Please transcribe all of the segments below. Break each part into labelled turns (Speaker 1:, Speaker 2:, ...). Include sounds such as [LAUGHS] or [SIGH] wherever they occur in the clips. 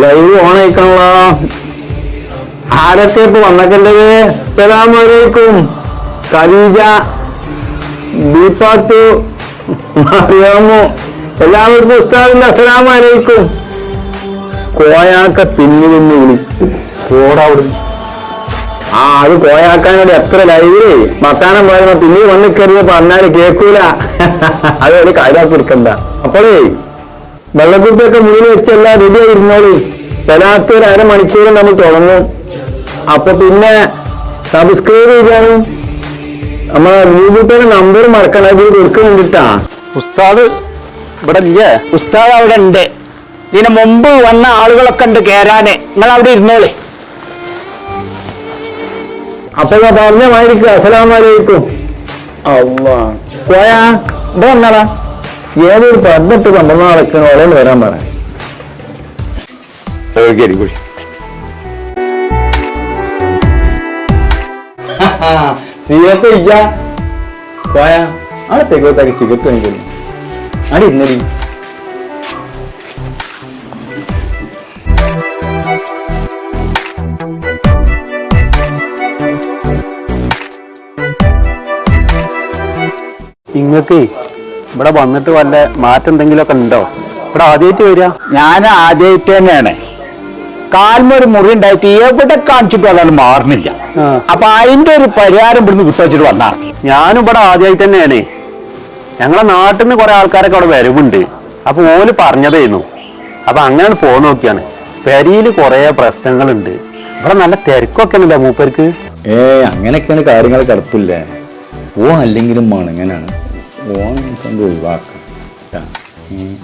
Speaker 1: Live on ആയിക്കണല്ലോ ആരൊക്കെ ഇപ്പൊ വന്നേക്കണ്ടത്? അസ്സലാമലൈക്കും ഖലീജ ദീപാത്തു മറിയാമു. എല്ലാവർക്കും ഉസ്താദിന്റെ അസ്സലാമലൈക്കും കോയാക്ക പിന്നിൽ നിന്ന് പോടാ ആ അത് കോയാക്കാനോട് എത്ര ലൈവിൽ മത്താനം പറയുമ്പോ പിന്നീട് വന്ന് കയറിയ പറഞ്ഞാൽ കേൾക്കൂല [LAUGHS] അത് ഒരു കാര്യമാക്കി എടുക്കണ്ട. അപ്പോഴേ വെള്ളക്കുപ്പിയൊക്കെ മുന്നിൽ വെച്ചെല്ലാം റെഡി ആയിരുന്നോളൂ സ്ഥലത്ത് ഒരു അരമണിക്കൂർ നമ്മൾ തുടങ്ങും. അപ്പൊ പിന്നെ സബ്സ്ക്രൈബ് ചെയ്താലും നമ്മളെ യൂട്യൂബിന്റെ നമ്പർ മറക്കണ ഇത് കൊടുക്കുന്നുണ്ടിട്ടാ.
Speaker 2: ഉസ്താദ് ഇവിടെ ഇല്ലേ ഉസ്താദ് അവിടെ ഉണ്ട് ഇതിന് മുമ്പ് വന്ന ആളുകളൊക്കെ ഉണ്ട് കേറാനെ. നിങ്ങൾ അവിടെ ഇരുന്നോളെ.
Speaker 1: അപ്പൊ പറഞ്ഞ മാതിരിക്കും അസലാമലൈക്കും പോയാ ഇവിടെ വന്നാടാ. ഏതൊരു പതിനെട്ട് പന്ത്രണ്ട് നടക്കണ ഓളോട് വരാൻ പറ.
Speaker 2: കൂടി
Speaker 1: സിഗരറ്റ് കഴിച്ചാ പോയാ? അവിടെ തെക്കോത്താക്കി സിഗരറ്റ് കഴിക്കുന്നു അവിടെ ഇന്നടി
Speaker 2: നിങ്ങൾക്ക് ഇവിടെ വന്നിട്ട് വല്ല മാറ്റം എന്തെങ്കിലുമൊക്കെ ഉണ്ടോ? ഇവിടെ ആദ്യമായിട്ട് വരിക. ഞാൻ ആദ്യമായിട്ട് തന്നെയാണ്. കാൽമൊരു മുറി ഉണ്ടായിട്ട് എവിടെ കാണിച്ചിട്ടും അതാണ് മാറുന്നില്ല. അപ്പൊ അതിന്റെ ഒരു പരിഹാരം ഇവിടുന്ന് വിട്ടുവച്ചിട്ട് വന്നാ ഞാനും ഇവിടെ ആദ്യമായിട്ട് തന്നെയാണ്. ഞങ്ങളെ നാട്ടിൽ നിന്ന് കുറെ ആൾക്കാരൊക്കെ അവിടെ വരവുണ്ട്. അപ്പൊ ഓൽ പറഞ്ഞതായിരുന്നു അപ്പൊ അങ്ങനെ ഫോൺ നോക്കിയാണ്. പെരിയിൽ കുറെ പ്രശ്നങ്ങളുണ്ട്. ഇവിടെ നല്ല തിരക്കൊക്കെ ഉണ്ടല്ലോ മൂപ്പർക്ക്?
Speaker 1: ഏ അങ്ങനെയൊക്കെയാണ് കാര്യങ്ങൾ കിടപ്പില്ലേ? ഓ അല്ലെങ്കിലും മണങ്ങനാണ്. ഇങ്ങനെയാണ് ഓണം കണ്ട് ഒഴിവാക്കാം.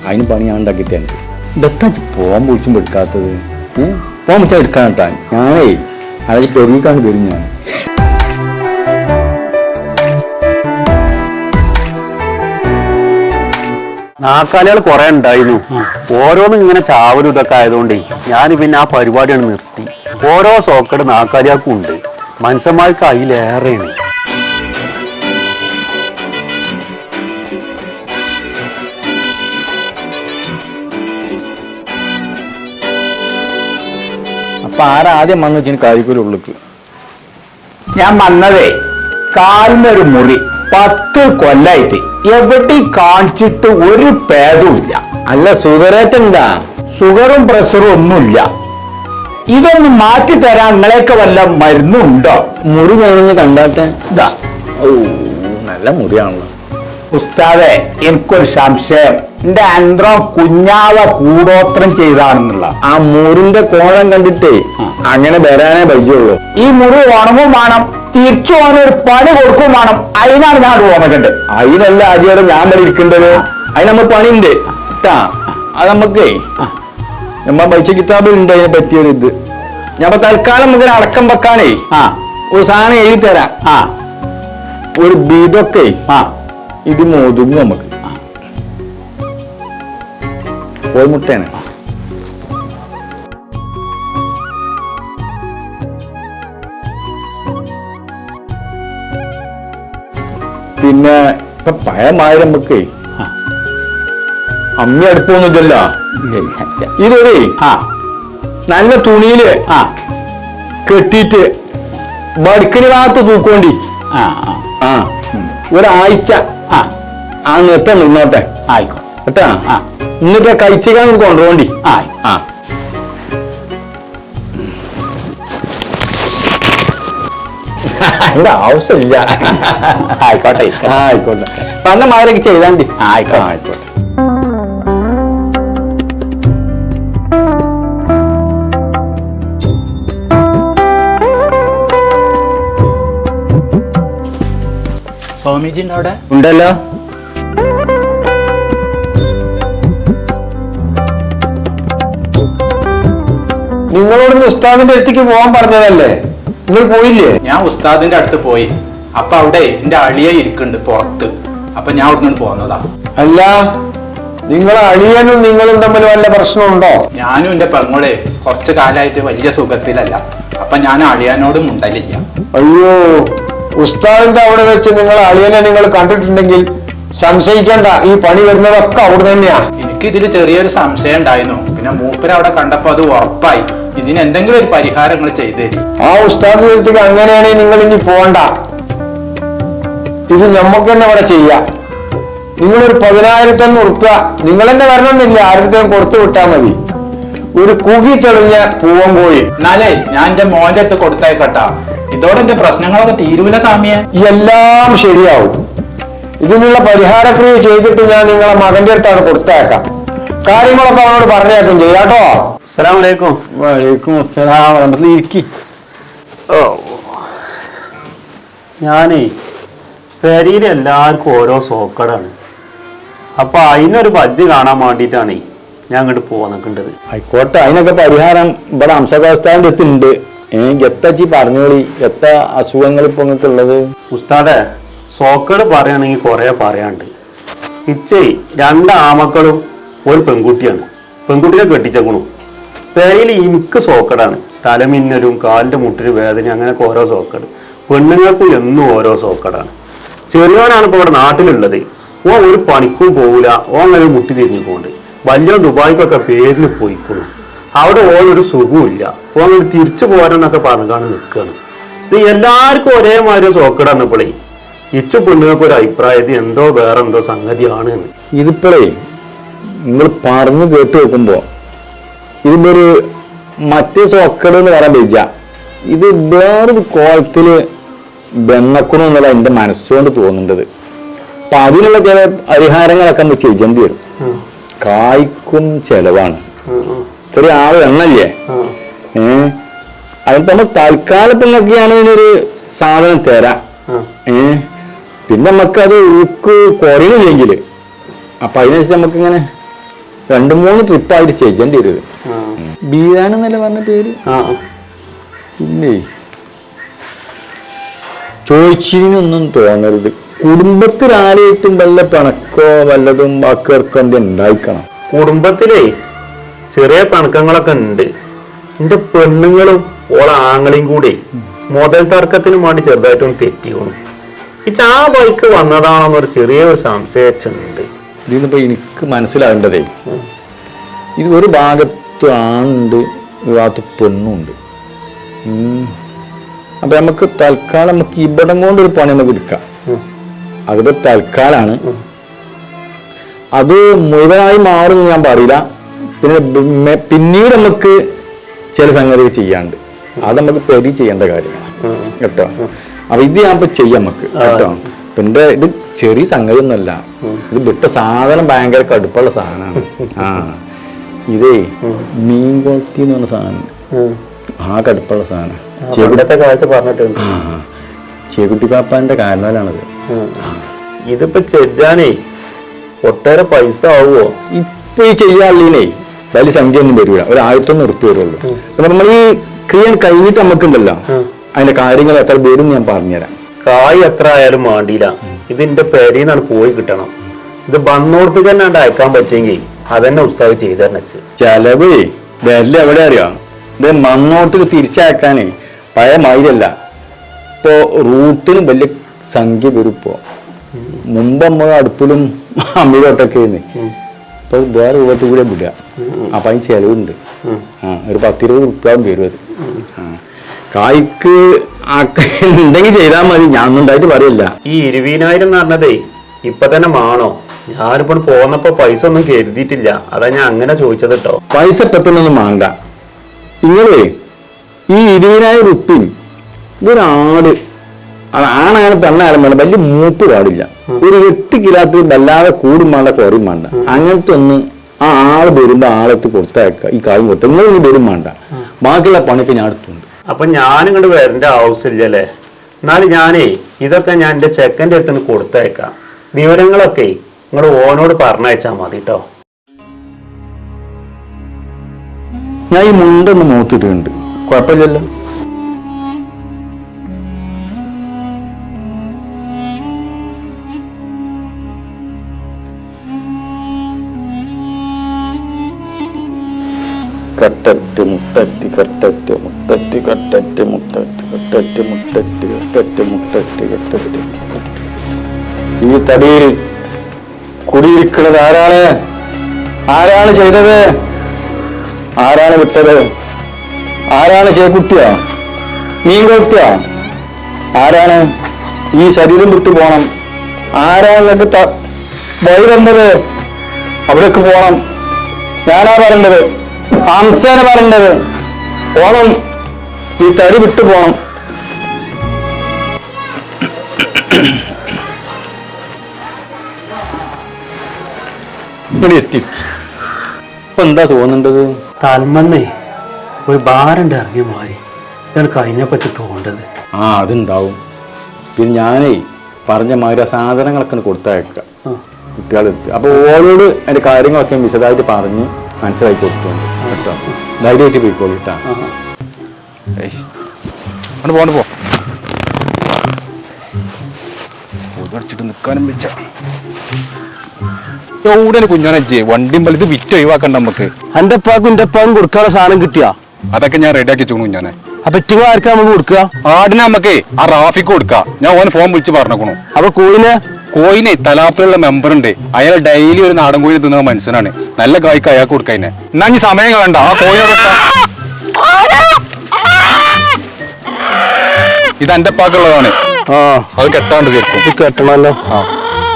Speaker 1: അതിന് പണി ഞാൻ ഉണ്ടാക്കിയിട്ടുണ്ട് ഇതെത്താ പോകാൻ പോയിച്ചും എടുക്കാത്തത്? പോകാൻ വെച്ചാൽ എടുക്കാൻ കേട്ടാ ഞാനേ അതായത് പെരുവിക്കാണ് വരും ഞാൻ.
Speaker 2: നാക്കാലികൾ കുറെ ഉണ്ടായിരുന്നു. ഓരോന്നും ഇങ്ങനെ ചാവലും ഇതൊക്കെ ആയതുകൊണ്ടേ ഞാൻ പിന്നെ ആ പരിപാടിയാണ് നിർത്തി. ഓരോ സോക്കട് നാക്കാലികൾക്കും ഉണ്ട്. മനുഷ്യന്മാർക്ക് അതിലേറെയാണ്.
Speaker 1: അപ്പൊ ആരാദ്യം വന്നു വെച്ചാൽ കാരിക്കൂല ഉള്ളിക്ക്?
Speaker 2: ഞാൻ വന്നതേ കാലിനൊരു മുറി പത്ത് കൊല്ലായിട്ട് എവിടെ കാണിച്ചിട്ട് ഒരു പേദവുമില്ല
Speaker 1: അല്ല സുഖരേറ്റെന്താ
Speaker 2: ഷുഗറും പ്രഷറും ഒന്നുമില്ല. ഇതൊന്ന് മാറ്റി തരാൻ നിങ്ങളെയൊക്കെ വല്ല മരുന്നുണ്ടോ?
Speaker 1: മുറി വേണമെന്ന് കണ്ടാട്ടെ.
Speaker 2: ഇതാ.
Speaker 1: ഓ നല്ല മുറിയാണല്ലോ.
Speaker 2: ഉസ്താദെ എനിക്കൊരു സംശയം. എന്റെ അന്ത്രം കുഞ്ഞാവ കൂടോത്രം ചെയ്താണെന്നുള്ള.
Speaker 1: ആ മുറിന്റെ കോണം കണ്ടിട്ടേ അങ്ങനെ വരാനേ പറ്റുള്ളൂ.
Speaker 2: ഈ മുറി ഓണവും വേണം തിരിച്ചു ഒരു പണി കൊടുക്കും വേണം. അതിനാണ് ഞാൻ ഓർമ്മക്കുണ്ട്
Speaker 1: അതിനല്ല അജിയോടെ ഞാൻ ഇവിടെ ഇരിക്കേണ്ടത്. അതിന് നമ്മൾ പണിയുണ്ട്. അത് നമുക്കേ നമ്മ പൈസ കിതാബിൽ ഉണ്ട് അതിനെ പറ്റിയൊരു ഇത് ഞാൻ തൽക്കാലം നമുക്ക് അടക്കം വെക്കാനേ.
Speaker 2: ആ.
Speaker 1: ഒരു സാധനം എഴുതി തരാം.
Speaker 2: ആ.
Speaker 1: ഒരു ബീതൊക്കെ
Speaker 2: ആ.
Speaker 1: ഇത് മോതുങ്ങും നമുക്ക്. കോഴിമുട്ടയാണ്. പിന്നെ ഇപ്പൊ പഴയ മാതിരി നമുക്ക് അമ്മി അടുപ്പൊന്നുമില്ലല്ലോ ഇതൊരു നല്ല തുണിയിൽ
Speaker 2: ആ.
Speaker 1: കെട്ടിയിട്ട് ബടുക്കിന് ഭാഗത്ത് തൂക്കോണ്ടി
Speaker 2: ആ.
Speaker 1: ഒരാഴ്ച.
Speaker 2: ആ.
Speaker 1: ആ നിർത്തം നിന്നോട്ടെ
Speaker 2: ആയിക്കോട്ടെ.
Speaker 1: കേട്ടാ?
Speaker 2: ആ.
Speaker 1: എന്നിട്ട് നമുക്ക് കൊണ്ടുപോണ്ടി.
Speaker 2: ആ.
Speaker 1: ആ. അതിന്റെ ആവശ്യമില്ല.
Speaker 2: ആയിക്കോട്ടെ.
Speaker 1: ആയിക്കോട്ടെ. പറഞ്ഞ മാതിരിയൊക്കെ ചെയ്താണ്ടി
Speaker 2: ആയിക്കോട്ടെ.
Speaker 1: ആയിക്കോട്ടെ.
Speaker 2: സ്വാമിജി അവിടെ?
Speaker 1: ഉണ്ടല്ലോ. ഉസ്താദിന്റെ അടുത്തേക്ക് പോകാൻ പറഞ്ഞതല്ലേ? നിങ്ങൾ പോയില്ലേ?
Speaker 3: ഞാൻ ഉസ്താദിന്റെ അടുത്ത് പോയി. അപ്പൊ അവിടെ എന്റെ അളിയ ഇരിക്കുന്നുണ്ട് പുറത്ത്. അപ്പൊ ഞാൻ അവിടെ നിന്ന് പോന്നതാ.
Speaker 1: അല്ല നിങ്ങൾ അളിയനും നിങ്ങളും തമ്മിൽ വല്ല പ്രശ്നമുണ്ടോ?
Speaker 3: ഞാനും എന്റെ പെങ്ങളെ കുറച്ചു കാലമായിട്ട് വലിയ സുഖത്തിലല്ല. അപ്പൊ ഞാൻ അളിയാനോട് മുണ്ടലില്ല.
Speaker 1: അയ്യോ ഉസ്താദിന്റെ അവിടെ വെച്ച് നിങ്ങൾ അളിയനെ നിങ്ങൾ കണ്ടിട്ടുണ്ടെങ്കിൽ സംശയിക്കണ്ട ഈ പണി വരുന്നതൊക്കെ അവിടെ തന്നെയാ.
Speaker 3: എനിക്ക് ഇതിൽ ചെറിയൊരു സംശയം ഉണ്ടായിരുന്നു. പിന്നെ മൂപ്പര് അവിടെ കണ്ടപ്പോ അത് ഉറപ്പായി. ഇതിന് എന്തെങ്കിലും ഒരു പരിഹാരങ്ങൾ ചെയ്തു
Speaker 1: ആ ഉസ്താദ് തീർത്തേക്ക് അങ്ങനെയാണെങ്കിൽ നിങ്ങൾ ഇനി പോണ്ട. ഇത് നമുക്ക് തന്നെ ഇവിടെ ചെയ്യാം. നിങ്ങളൊരു പതിനായിരത്തൊന്ന് ഉറുപ്പ്യ. നിങ്ങൾ തന്നെ വരണമെന്നില്ല ആരുടെ കൊടുത്തു വിട്ടാൽ മതി. ഒരു കുകി തെളിഞ്ഞ പൂവൻ കോഴി.
Speaker 3: എന്നാലേ ഞാൻ എന്റെ മോന്റെ അടുത്ത് കൊടുത്തേക്കട്ടാ ഇതോടെ എന്റെ പ്രശ്നങ്ങളൊക്കെ തീരൂല സാമിയെ
Speaker 1: എല്ലാം ശരിയാവും. ഇതിനുള്ള പരിഹാരക്രിയ ചെയ്തിട്ട് ഞാൻ നിങ്ങളെ മകന്റെ അടുത്താണ് കൊടുത്തേക്കാം. കാര്യങ്ങളൊക്കെ അവനോട് പറഞ്ഞേക്കും ചെയ്യാട്ടോ
Speaker 2: അസ്സലാമലൈക്കും
Speaker 1: വലൈക്കും അസ്സലാം ഇരിക്കി.
Speaker 2: ഓ. ഞാനേ പെരയിൽ എല്ലാവർക്കും ഓരോ സോക്കടാണ്. അപ്പൊ അതിനൊരു ബജ്ജ് കാണാൻ വേണ്ടിയിട്ടാണേ ഞാൻ അങ്ങോട്ട് പോവാൻ നിൽക്കേണ്ടത്
Speaker 1: ആയിക്കോട്ടെ അതിനൊക്കെ പരിഹാരം ഇവിടെ അംശകാസ്ഥാന്റെ അടുത്തുണ്ട് ഏ എത്തച്ചി പറഞ്ഞോളി. എത്ര അസുഖങ്ങൾ ഇപ്പൊ നിങ്ങൾക്ക് ഉള്ളത്?
Speaker 2: ഉസ്താദെ സോക്കട് പറയുകയാണെങ്കിൽ കുറെ പറയാണ്ട് ഇച്ചേ രണ്ട് ആമക്കളും ഒരു പെൺകുട്ടിയാണ്. പെൺകുട്ടിയെ കെട്ടിച്ചേക്കണു. പേരിൽ എനിക്ക് സോക്കടാണ്. തലമിന്നലും കാലിന്റെ മുട്ടിന് വേദന അങ്ങനെയൊക്കെ ഓരോ സോക്കട്. പെണ്ണുങ്ങൾക്ക് എന്നും ഓരോ സോക്കടാണ്. ചെറിയവനാണ് ഇപ്പൊ ഇവിടെ നാട്ടിലുള്ളത്. ഓ ഒരു പണിക്കും പോകൂല ഓ അങ്ങനെ മുട്ടി തിരിഞ്ഞു പോകുന്നുണ്ട് വലിയ ദുബായ്ക്കൊക്കെ പേരിൽ പോയിക്കുന്നു അവിടെ ഓനൊരു സുഖമില്ല ഓ അങ്ങനെ തിരിച്ചു പോരാന്നൊക്കെ പറഞ്ഞാണ് നിൽക്കുകയാണ് ഇത് എല്ലാവർക്കും ഒരേമാതിരി സോക്കടാണ് ഇപ്പോഴേ ഇച്ചു പെണ്ണുങ്ങൾക്ക് ഒരു അഭിപ്രായത്തിൽ എന്തോ വേറെ എന്തോ സംഗതിയാണ്
Speaker 1: ഇതിപ്പോഴേ നിങ്ങൾ പറഞ്ഞു കേട്ട് നോക്കുമ്പോ ഇതിന്റെ മറ്റേ സോക്കട് എന്ന് പറയാൻ പറ്റില്ല ഇത് വേറൊരു കോലത്തിൽ ബെന്നക്കണം എന്നുള്ള എന്റെ മനസ്സുകൊണ്ട് തോന്നുന്നുണ്ട് അപ്പൊ അതിനുള്ള ചില പരിഹാരങ്ങളൊക്കെ നമ്മൾ ചെയ്യേണ്ടി വരും. കായ്ക്കും ചെലവാണ്. ഇത്രയും ആൾ എണ്ണല്ലേ. ഏ? അതിപ്പോ നമ്മൾ തൽക്കാലത്തിനൊക്കെയാണ് ഇതിനൊരു സാധനം തരാം.
Speaker 2: ഉം.
Speaker 1: പിന്നെ നമുക്ക് അത് ഉക്ക് കുറയുന്നില്ലെങ്കിൽ അപ്പൊ അതിനനുസരിച്ച് നമുക്ക് ഇങ്ങനെ രണ്ട് മൂന്ന് ട്രിപ്പായിട്ട് ചെയ്യേണ്ടി വരും. ബീരാണെന്നല്ലേ പറഞ്ഞ പേര്? പിന്നെ ചോദിച്ചിനൊന്നും തോന്നരുത്. കുടുംബത്തിൽ ആരെയിട്ടും വല്ല പിണക്കോ വല്ലതും വാക്കുകൾക്കോ എന്ത് ഉണ്ടായിക്കണം.
Speaker 2: കുടുംബത്തിലേ ചെറിയ പിണക്കങ്ങളൊക്കെ ഉണ്ട്. എന്റെ പെണ്ണുങ്ങളും ഓളെ ആങ്ങളെയും കൂടി മുതൽ തർക്കത്തിന് വേണ്ടി ചെറുതായിട്ടൊന്ന് തെറ്റിക്കണു. ഇച്ച ആ ബൈക്ക് വന്നതാണെന്നൊരു ചെറിയൊരു സംശയിച്ചുണ്ട്.
Speaker 1: ഇതിന്നിപ്പോ എനിക്ക് മനസ്സിലാകേണ്ടതേ ഇത് ഒരു ഭാഗത്ത് ആണുണ്ട് ഒരു ഭാഗത്ത് പെണ്ണുണ്ട്. അപ്പൊ നമുക്ക് തൽക്കാലം നമുക്ക് ഇവിടം ഒരു പണി നമുക്ക് എടുക്കാം. അതിപ്പോ തൽക്കാലാണ്. അത് മുഴുവനായി മാറും ഞാൻ പറയില്ല. പിന്നെ പിന്നീട് നമുക്ക് ചില സംഗതികൾ ചെയ്യാണ്ട്. അത് നമുക്ക് പെരി ചെയ്യേണ്ട കാര്യമാണ്. കേട്ടോ? അപ്പൊ ഇത് ഞാൻ ഇപ്പൊ ചെയ്യാം നമുക്ക് കേട്ടോ. പിന്നെ ഇത് ചെറിയ സംഗതി ഒന്നല്ല ഇത് വിട്ട സാധനം ഭയങ്കര കടുപ്പുള്ള സാധനമാണ്. ആ. ഇതേ മീൻ കൊളത്തി എന്ന് പറഞ്ഞ സാധനം. ആ കടുപ്പുള്ള സാധനം.
Speaker 2: ചെവിടത്തെ കാലത്ത് പറഞ്ഞിട്ടുണ്ട്.
Speaker 1: ചേക്കുട്ടി പാപ്പാന്റെ കാരണവരാണത്.
Speaker 2: ഇതിപ്പോ ചെല്ലാനേ ഒട്ടേറെ പൈസ ആവുമോ
Speaker 1: ഇപ്പൊ ഈ ചെയ്യാനുള്ളീനേ വലിയ സംഖ്യ ഒന്നും വരില്ല ഒരു ആയിരത്തൊന്നും ഉറുപ്പ് വരുള്ളൂ. നമ്മൾ ഈ ക്രിയ കഴിഞ്ഞിട്ട് നമുക്കുണ്ടല്ലോ. അതിന്റെ കാര്യങ്ങൾ എത്ര വരും ഞാൻ പറഞ്ഞുതരാം.
Speaker 2: കായ് എത്ര ആയാലും മാണ്ടിയില്ല ഇതിന്റെ പേരീന്നാണ് പോയി കിട്ടണം. ഇത് വന്നോടത്ത് തന്നെ അയക്കാൻ പറ്റുമെങ്കിൽ അതന്നെ ഉസ്താവ് ചെയ്തു
Speaker 1: ചെലവ് വില എവിടെ അറിയാം? ഇത് മണ്ണോട്ട് തിരിച്ചയക്കാനേ പഴയ മയിലല്ല ഇപ്പോ റൂട്ടിന് വലിയ സംഖ്യ വരും ഇപ്പോ. മുമ്പ് നമ്മൾ അടുപ്പിലും അമ്മിലോട്ടൊക്കെ ഇപ്പൊ വേറെ രൂപത്തിൽ കൂടെ വിടുക. അപ്പൊ അതിന് ചെലവുണ്ട്. ആ ഒരു പത്തിരുപത് ഉറുപ്പ്യാവും വരും അത്. ആ. കായ്ക്ക് ഉണ്ടെങ്കിൽ ചെയ്താൽ മതി. ഞാൻ ഉണ്ടായിട്ട് പറയില്ല.
Speaker 2: ഈ ഇരുപതിനായിരം എന്ന് പറഞ്ഞതേ ഇപ്പൊ തന്നെ മാണോ? ഞാനിപ്പോ പോന്നപ്പോ പൈസ ഒന്നും കരുതിയിട്ടില്ല. അതാ ഞാൻ അങ്ങനെ ചോദിച്ചത് കേട്ടോ
Speaker 1: പൈസ പെട്ടെന്നൊന്നും മാണ്ട. നിങ്ങളേ ഈ ഇരുപതിനായിരം റുപ്പി ഇതൊരാട് ആണായാലും പെണ്ണായാലും വേണ്ട വലിയ മൂപ്പ് പാടില്ല. ഒരു എട്ട് കിലോത്തിൽ വല്ലാതെ കൂടും വേണ്ട കുറയും വേണ്ട അങ്ങനത്തെ ഒന്ന് ആ ആൾ വരുമ്പോ ആളെത്തി കൊടുത്തയക്ക ഈ കാര്യം കൊടുത്ത നിങ്ങൾ ഇനി വരും വേണ്ട ബാക്കിയുള്ള പണിക്ക് ഞാൻ എടുത്തുണ്ട്
Speaker 2: അപ്പൊ ഞാനും കണ്ട് വരേണ്ട ആവശ്യമില്ല ആവശ്യമില്ലല്ലേ? എന്നാലും ഞാനേ ഇതൊക്കെ ഞാൻ എന്റെ ചെക്കന്റെ അടുത്ത് കൊടുത്തേക്കാം കൊടുത്തയക്കാം. വിവരങ്ങളൊക്കെ നിങ്ങൾ ഓനോട് പറഞ്ഞയച്ചാ മതി കേട്ടോ
Speaker 1: ഞാൻ ഈ മുണ്ടൊന്ന് മൂത്തിട്ടുണ്ട്. കുഴപ്പമില്ലല്ലോ. കട്ടറ്റ് മുട്ടറ്റ് കട്ടറ്റ് മുട്ടറ്റ് കട്ടറ്റ് മുട്ടറ്റ് കട്ടറ്റ് മുട്ടറ്റ് കട്ടറ്റ് മുട്ടറ്റ് കട്ടറ്റ് ഈ തടിയിൽ കുടിയിരിക്കുന്നത് ആരാണ്? ആരാണ് ചെയ്തത്? ആരാണ് വിട്ടത്? ആരാണ് ചേക്കുട്ടിയോ? മീൻ കൊട്ടിയോ ആരാണ് ഈ ശരീരം വിട്ടു പോണം? ആരാണ് നിങ്ങൾക്ക് വഴി തന്നത് അവിടേക്ക് പോണം. ഞാനാ പറയേണ്ടത്. ഹംസേന പറയേണ്ടത് ഓണം ഈ തടി വിട്ടു പോണം. ഇവിടെ എത്തി ഇപ്പൊ എന്താ തോന്നേണ്ടത്?
Speaker 2: തൽമണ്ണേ ഒരു ഭാരണ്ട് ഇറങ്ങി മാറി എനിക്ക് അതിനെ പറ്റി തോണ്ടത്
Speaker 1: ആ അതുണ്ടാവും. പിന്നെ ഞാനേ പറഞ്ഞ മാതിരി ആ സാധനങ്ങളൊക്കെ കൊടുത്തയക്കാം. കുട്ടികളെടുത്ത്. അപ്പൊ ഓരോട് അതിന്റെ കാര്യങ്ങളൊക്കെ വിശദമായിട്ട് പറഞ്ഞ് മനസ്സിലാക്കി കൊടുത്തോണ്ട് കേട്ടോ. ധൈര്യമായിട്ട് പോയിക്കോളൂ കേട്ടാ.
Speaker 3: അങ്ങോട്ട് പോണ്ട് പോ. അടിച്ചിട്ട് നിൽക്കാനും വെച്ച എവിടെ കുഞ്ഞോനജ്ജ് വണ്ടിയും ഇത് വിറ്റ് ഒഴിവാക്കണ്ട നമുക്ക്
Speaker 4: എന്റെ ഉപ്പാക്കും എന്റെ ഉപ്പാക്കും കൊടുക്കാനുള്ള സാധനം കിട്ടിയാ?
Speaker 3: അതൊക്കെ ഞാൻ റെഡിയാക്കി വെച്ചു കുഞ്ഞോനെ.
Speaker 4: അപ്പൊ ഇറ്റുകൾ ആർക്കാ നമുക്ക് കൊടുക്കുക
Speaker 3: ആടിനെ നമുക്ക് ആ റാഫിക്ക് കൊടുക്ക. ഞാൻ ഓൻ ഫോൺ വിളിച്ച് പറഞ്ഞേക്കണു.
Speaker 4: അപ്പൊ കോഴിനെ
Speaker 3: കോയിനെ തലാപ്പിലുള്ള മെമ്പർ ഉണ്ട്. അയാൾ ഡെയിലി ഒരു നാടൻ കോഴി തിന്നുന്ന മനുഷ്യനാണ്. നല്ല കായ്ക്ക് അയാൾക്ക് കൊടുക്കാനെ എന്നാ ഇനി സമയം കണ്ട ആ കോഴിയോട് ഇത് എന്റെ പാക്കുള്ളതാണ്
Speaker 4: ആ.
Speaker 3: അത് കെട്ടാണ്ട് തീർക്കും.
Speaker 4: ഇത് കെട്ടണല്ലോ.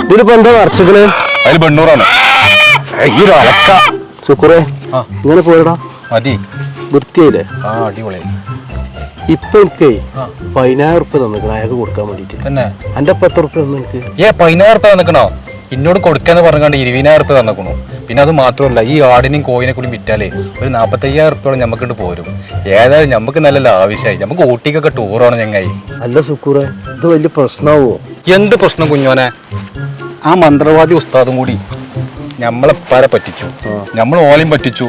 Speaker 4: ഇതിലിപ്പോ എന്താ വർച്ചകൾ
Speaker 3: അതിൽ ബണ്ണൂറാണ്.
Speaker 4: ഈ അലക്ക. ശുക്രേ ഇങ്ങനെ പോയടാ.
Speaker 3: മതി.
Speaker 4: വൃത്തിയായില്ലേ?
Speaker 3: ആ അടിപൊളി
Speaker 4: ഇപ്പൊ എനിക്ക് പതിനായിരം ഉറുപ്പ തന്നിക്കണം? അയാൾക്ക് കൊടുക്കാൻ വേണ്ടിട്ട്
Speaker 3: തന്നെ.
Speaker 4: എന്റെ പത്ത് ഉറുപ്പ തന്നു എനിക്ക്
Speaker 3: ഏ പതിനായിരം റുപ്യ തന്നിക്കണോ? എന്നോട് കൊടുക്കാന്ന് പറഞ്ഞാണ്ട് ഇരുപതിനായിരം റുപ്യ തന്നിക്കണു. പിന്നെ അത് മാത്രമല്ല ഈ ആടിനെയും കോയിനെ കൂടി വിറ്റാലേ ഒരു നാപ്പത്തയ്യായിരം റുപ്യോളം ഞമ്മക്കിട്ട് പോരും. ഏതായാലും നമുക്ക് നല്ല ആവശ്യമായി നമുക്ക് ഊട്ടിക്കൊക്കെ ടൂറാണ് ഞങ്ങായി.
Speaker 4: അല്ല സുക്കൂറെ ഇത് വലിയ പ്രശ്നമാവോ
Speaker 3: എന്ത് പ്രശ്നം കുഞ്ഞോനെ? ആ മന്ത്രവാദി ഉസ്താദും കൂടി നമ്മളെ പല പറ്റിച്ചു. നമ്മൾ ഓലയും പറ്റിച്ചു.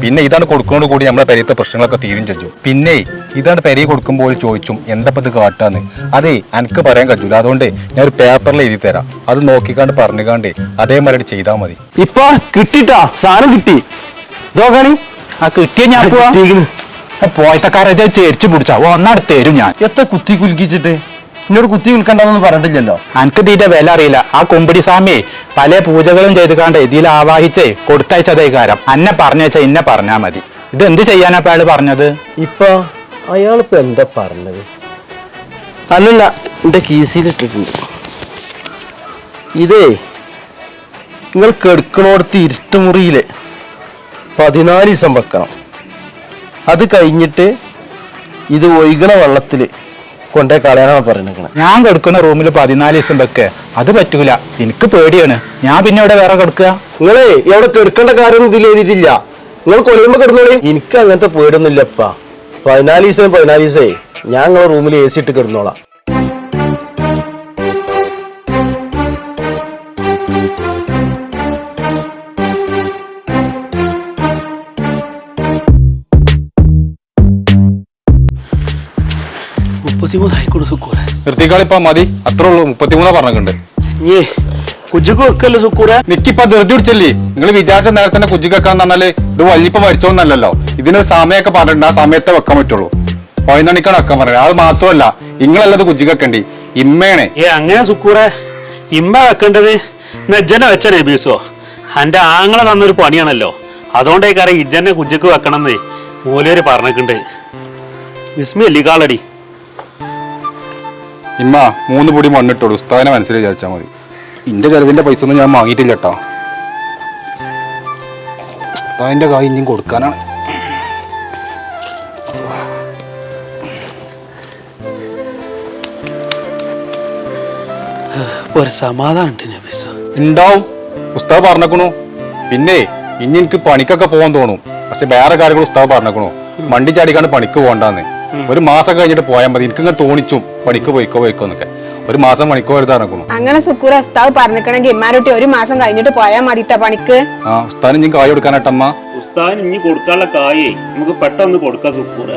Speaker 3: പിന്നെ ഇതാണ് കൊടുക്കുന്നതോട് കൂടി നമ്മളെ പെരയത്തെ പ്രശ്നങ്ങളൊക്കെ തീരും ചെയ്യും പിന്നെ ഇതാണ് പെരയെ കൊടുക്കുമ്പോൾ ചോദിച്ചും എന്താ ഇത് കാട്ടാന്ന്? അതെ എനിക്ക് പറയാൻ കഴിയൂല. അതുകൊണ്ട് ഞാൻ ഒരു പേപ്പറിൽ എഴുതി തരാം. അത് നോക്കിക്കാണ്ട് പറഞ്ഞുകാണ്ട് അതേമാതിരി ചെയ്താൽ മതി.
Speaker 4: ഇപ്പൊ കിട്ടിട്ടാ സാധനം കിട്ടി. ഇതോക്കാണി
Speaker 3: ആ കിട്ടിയ ഞാൻ പോയത്തക്കാരെ ചേരിച്ചു പിടിച്ചാ. ഒന്നാട് തരും ഞാൻ.
Speaker 4: എത്ര കുത്തി കുലുക്കിച്ചിട്ട്? എന്നോട് കുത്തി വിൽക്കണ്ടെന്നൊന്നും പറഞ്ഞിട്ടില്ലല്ലോ.
Speaker 3: അനക്ക് തീറ്റ വില അറിയില്ല. ആ കുമ്പിടി സ്വാമിയെ പല പൂജകളും ചെയ്ത് കണ്ട് ഇതിൽ ആവാഹിച്ചേ കൊടുത്തയച്ചതേ കാരം അന്നെ പറഞ്ഞേച്ച ഇന്നെ പറഞ്ഞാ മതി. ഇത് എന്ത് ചെയ്യാനാ അയാൾ പറഞ്ഞത്?
Speaker 4: ഇപ്പൊ അയാളിപ്പോ എന്താ പറഞ്ഞത്? അല്ലല്ല എന്റെ കീസിലിട്ടിട്ടുണ്ട് ഇതേ നിങ്ങൾ കെടുക്കണോടത്ത് ഇരുട്ടുമുറിയിൽ പതിനാല് ദിവസം വെക്കണം. അത് കഴിഞ്ഞിട്ട് ഇത് ഒഴുകണ വെള്ളത്തിൽ കൊണ്ടേ കളയാനാണ് പറയുന്നത്
Speaker 3: ഞാൻ കിടക്കുന്ന റൂമിൽ പതിനാല് ദിവസം വെക്ക്. അത് പറ്റൂല. എനിക്ക് പേടിയാണ്. ഞാൻ പിന്നെ ഇവിടെ വേറെ കിടക്കുക?
Speaker 4: നിങ്ങളെ എവിടെ കെടുക്കേണ്ട കാര്യം ഇതിൽ എഴുതിയിട്ടില്ല. നിങ്ങൾ കൊലയുമ്പോ കിടന്നോളി. എനിക്ക് അങ്ങനത്തെ പേടൊന്നുമില്ലപ്പാ പതിനാല് ദിവസം പതിനാല് ദിവസേ. ഞാൻ നിങ്ങളെ റൂമിൽ എ സി ഇട്ട് കിടന്നോളാം. മുപ്പത്തിമൂന്നായിക്കോളൂ സുക്കൂറെ.
Speaker 3: നിർത്തിക്കാളിപ്പ മതി. അത്രേ ഉള്ളൂ മുപ്പത്തിമൂന്നാ പറഞ്ഞിട്ടുണ്ട്
Speaker 4: ഏ കുജുക്ക് വെക്കല്ലേ സുക്കൂറെ?
Speaker 3: നിക്കിപ്പ ധൃതി പിടിച്ചല്ലേ? നിങ്ങൾ വിചാരിച്ച നേരത്തെ തന്നെ പറഞ്ഞാൽ ഇത് വലിയപ്പ മരിച്ചോന്നല്ലല്ലോ. ഇതിനൊരു സമയമൊക്കെ പറഞ്ഞിട്ടുണ്ട് ആ സമയത്തെ വെക്കാൻ പറ്റുള്ളൂ. പതിനണിക്കാണ് വെക്കാൻ പറയുന്നത്. അത് മാത്രമല്ല നിങ്ങളല്ലത് കുജിക്കണ്ടി ഇമ്മേണേ
Speaker 2: ഏ അങ്ങനെ സുക്കൂറെ. ഇമ്മ വെക്കേണ്ടത് നെജ്ജനെ വെച്ച നബീസോ എന്റെ ആങ്ങളെ തന്നൊരു പണിയാണല്ലോ. അതുകൊണ്ടേക്കാരെ ഇജ്ജനെ കുജ്ജക്ക് വെക്കണമെന്ന് മൂലര് പറഞ്ഞിട്ടുണ്ട് വിസ്മി അല്ലിക്കാളടി
Speaker 3: ഇമ്മ മൂന്ന് പൊടി മണ്ണിട്ടോളൂ. ഉസ്താദിനെ മനസ്സിൽ വിചാരിച്ചാൽ മതി. ഇന്റെ ചെലവിന്റെ പൈസ ഒന്നും ഞാൻ വാങ്ങിയിട്ടില്ല കേട്ടോ ഉസ്താദിന്റെ കായ് ഇനിയും കൊടുക്കാനാണ്.
Speaker 2: ഒരു സമാധാനം
Speaker 3: ഉണ്ടാവും ഉസ്താദ് പറഞ്ഞേക്കണു. പിന്നെ ഇനി എനിക്ക് പണിക്കൊക്കെ പോകാൻ തോന്നും. പക്ഷെ വേറെ കാര്യങ്ങൾ ഉസ്താദ് പറഞ്ഞേക്കണു. മണ്ടി ചാടിക്കാണ്ട് പണിക്ക് പോകണ്ടാന്ന്. ഒരു മാസം കഴിഞ്ഞിട്ട് പോയാൽ മതി. എനിക്കിങ്ങനെ തോണിച്ചു. പണിക്ക് പോയിക്കോ പോയിക്കോ എന്നൊക്കെ. ഒരു മാസം പണിക്കോ നടക്കണു
Speaker 5: അങ്ങനെ സുക്കൂർ ഉസ്താവ് പറഞ്ഞിക്കണെങ്കിൽ ഇമ്മാനോട്ടി ഒരു മാസം കഴിഞ്ഞിട്ട് പോയാൽ മതിട്ട പണിക്ക്.
Speaker 3: ആ ഉസ്താദിന് ഇനി കായ് കൊടുക്കാനായിട്ടമ്മ
Speaker 2: ഉസ്താദിന് ഇനി കൊടുക്കാനുള്ള കായേ നമുക്ക് പെട്ടെന്ന് കൊടുക്കാം സുക്കൂർ.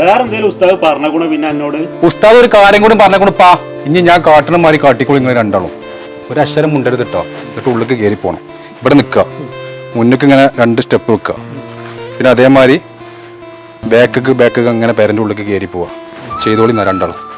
Speaker 2: വേറെ എന്തെങ്കിലും ഉസ്താദ് പറഞ്ഞേക്കണോ പിന്നെ എന്നോട്?
Speaker 3: ഉസ്താദ് ഒരു കാര്യം കൂടി പറഞ്ഞേക്കണുപ്പാ ഇനി ഞാൻ കാട്ടണ മാറി കാട്ടിക്കോളി ഇങ്ങനെ രണ്ടാളും. ഒരു അക്ഷരം മുണ്ടെടുത്തിട്ടോ എന്നിട്ട് ഉള്ളിലേക്ക് കയറി പോണം ഇവിടെ നിൽക്കുക. മുന്നിക്ക് ഇങ്ങനെ രണ്ട് സ്റ്റെപ്പ് വെക്കുക. പിന്നെ അതേമാതിരി ബാക്കക്ക് ബാക്കക്ക് അങ്ങനെ പേരന്റെ ഉള്ളിലേക്ക് കയറി പോവാം. ചെയ്തോളിന്ന രണ്ടാളും.